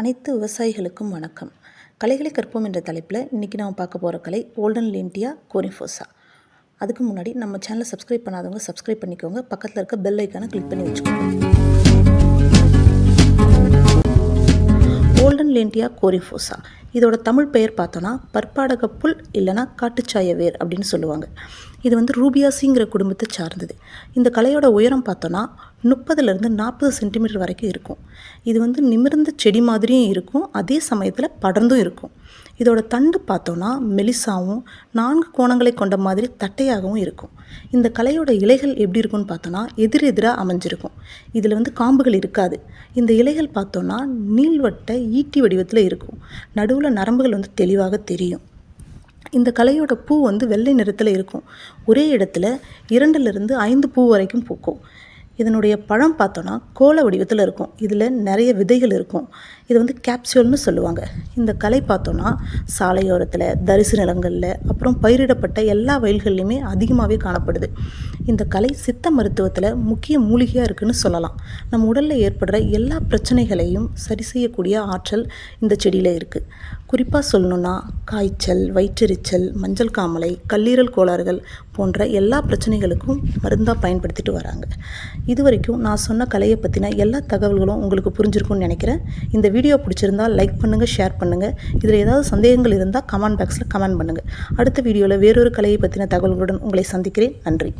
அனைத்து விவசாயிகளுக்கும் வணக்கம். கலைகளை கற்போம் என்ற தலைப்பில் இன்றைக்கி நம்ம பார்க்க போகிற கலை ஓல்டன் லிண்டியா கோரிஃபோசா அதுக்கு முன்னாடி நம்ம சேனலை சப்ஸ்கிரைப் பண்ணாதவங்க சப்ஸ்கிரைப் பண்ணிக்கோங்க. பக்கத்தில் இருக்க பெல் ஐக்கானை கிளிக் பண்ணி வச்சுக்கோங்க. ஓல்டன் லேண்டியா கோரிஃபோசா இதோட தமிழ் பெயர் பார்த்தோன்னா பற்பாடக புல் இல்லைனா காட்டுச்சாய வேர் அப்படின்னு சொல்லுவாங்க. இது வந்து ரூபியாசிங்கிற குடும்பத்தை சார்ந்தது. இந்த கலையோட உயரம் பார்த்தோன்னா முப்பதுலேருந்து நாற்பது சென்டிமீட்டர் வரைக்கும் இருக்கும். இது வந்து நிமிர்ந்த செடி மாதிரியும் இருக்கும். அதே சமயத்தில் படர்ந்தும் இருக்கும். இதோட தண்டு பார்த்தோன்னா மெலிசாவும் நான்கு கோணங்களை கொண்ட மாதிரி தட்டையாகவும் இருக்கும். இந்த கலையோட இலைகள் எப்படி இருக்கும்னு பார்த்தோன்னா எதிர் எதிராக அமைஞ்சிருக்கும். இதில் வந்து காம்புகள் இருக்காது. இந்த இலைகள் பார்த்தோன்னா நீள்வட்ட ஈட்டி வடிவத்தில் இருக்கும். நடுவில் நரம்புகள் வந்து தெளிவாக தெரியும். இந்த கலையோட பூ வந்து வெள்ளை நிறத்தில் இருக்கும். ஒரே இடத்துல இரண்டுலேருந்து ஐந்து பூ வரைக்கும் பூக்கும். இதனுடைய பழம் பார்த்தோன்னா கோல வடிவத்தில் இருக்கும். இதில் நிறைய விதைகள் இருக்கும். இது வந்து கேப்சியூல்னு சொல்லுவாங்க. இந்த கலை பார்த்தோன்னா சாலையோரத்தில் தரிசு நிலங்களில் அப்புறம் பயிரிடப்பட்ட எல்லா வயல்கள்லையுமே அதிகமாகவே காணப்படுது. இந்த கலை சித்த மருத்துவத்தில் முக்கிய மூலிகையாக இருக்குன்னு சொல்லலாம். நம்ம உடலில் ஏற்படுற எல்லா பிரச்சனைகளையும் சரி செய்யக்கூடிய ஆற்றல் இந்த செடியில் இருக்குது குறிப்பாக சொல்லணுன்னா காய்ச்சல் வயிற்றெரிச்சல் மஞ்சள் காமலை கல்லீரல் கோளாறுகள் போன்ற எல்லா பிரச்சனைகளுக்கும் மருந்தாக பயன்படுத்திட்டு வராங்க. இது வரைக்கும் நான் சொன்ன கலையை பற்றின எல்லா தகவல்களும் உங்களுக்கு புரிஞ்சிருக்கும்னு நினைக்கிறேன். இந்த வீடியோ பிடிச்சிருந்தா லைக் பண்ணுங்கள் ஷேர் பண்ணுங்கள் இதில் ஏதாவது சந்தேகங்கள் இருந்தால் கமெண்ட் பாக்ஸில் கமெண்ட் பண்ணுங்கள் அடுத்த வீடியோவில் வேறொரு கலையை பற்றின தகவல்களுடன் உங்களை சந்திக்கிறேன். நன்றி.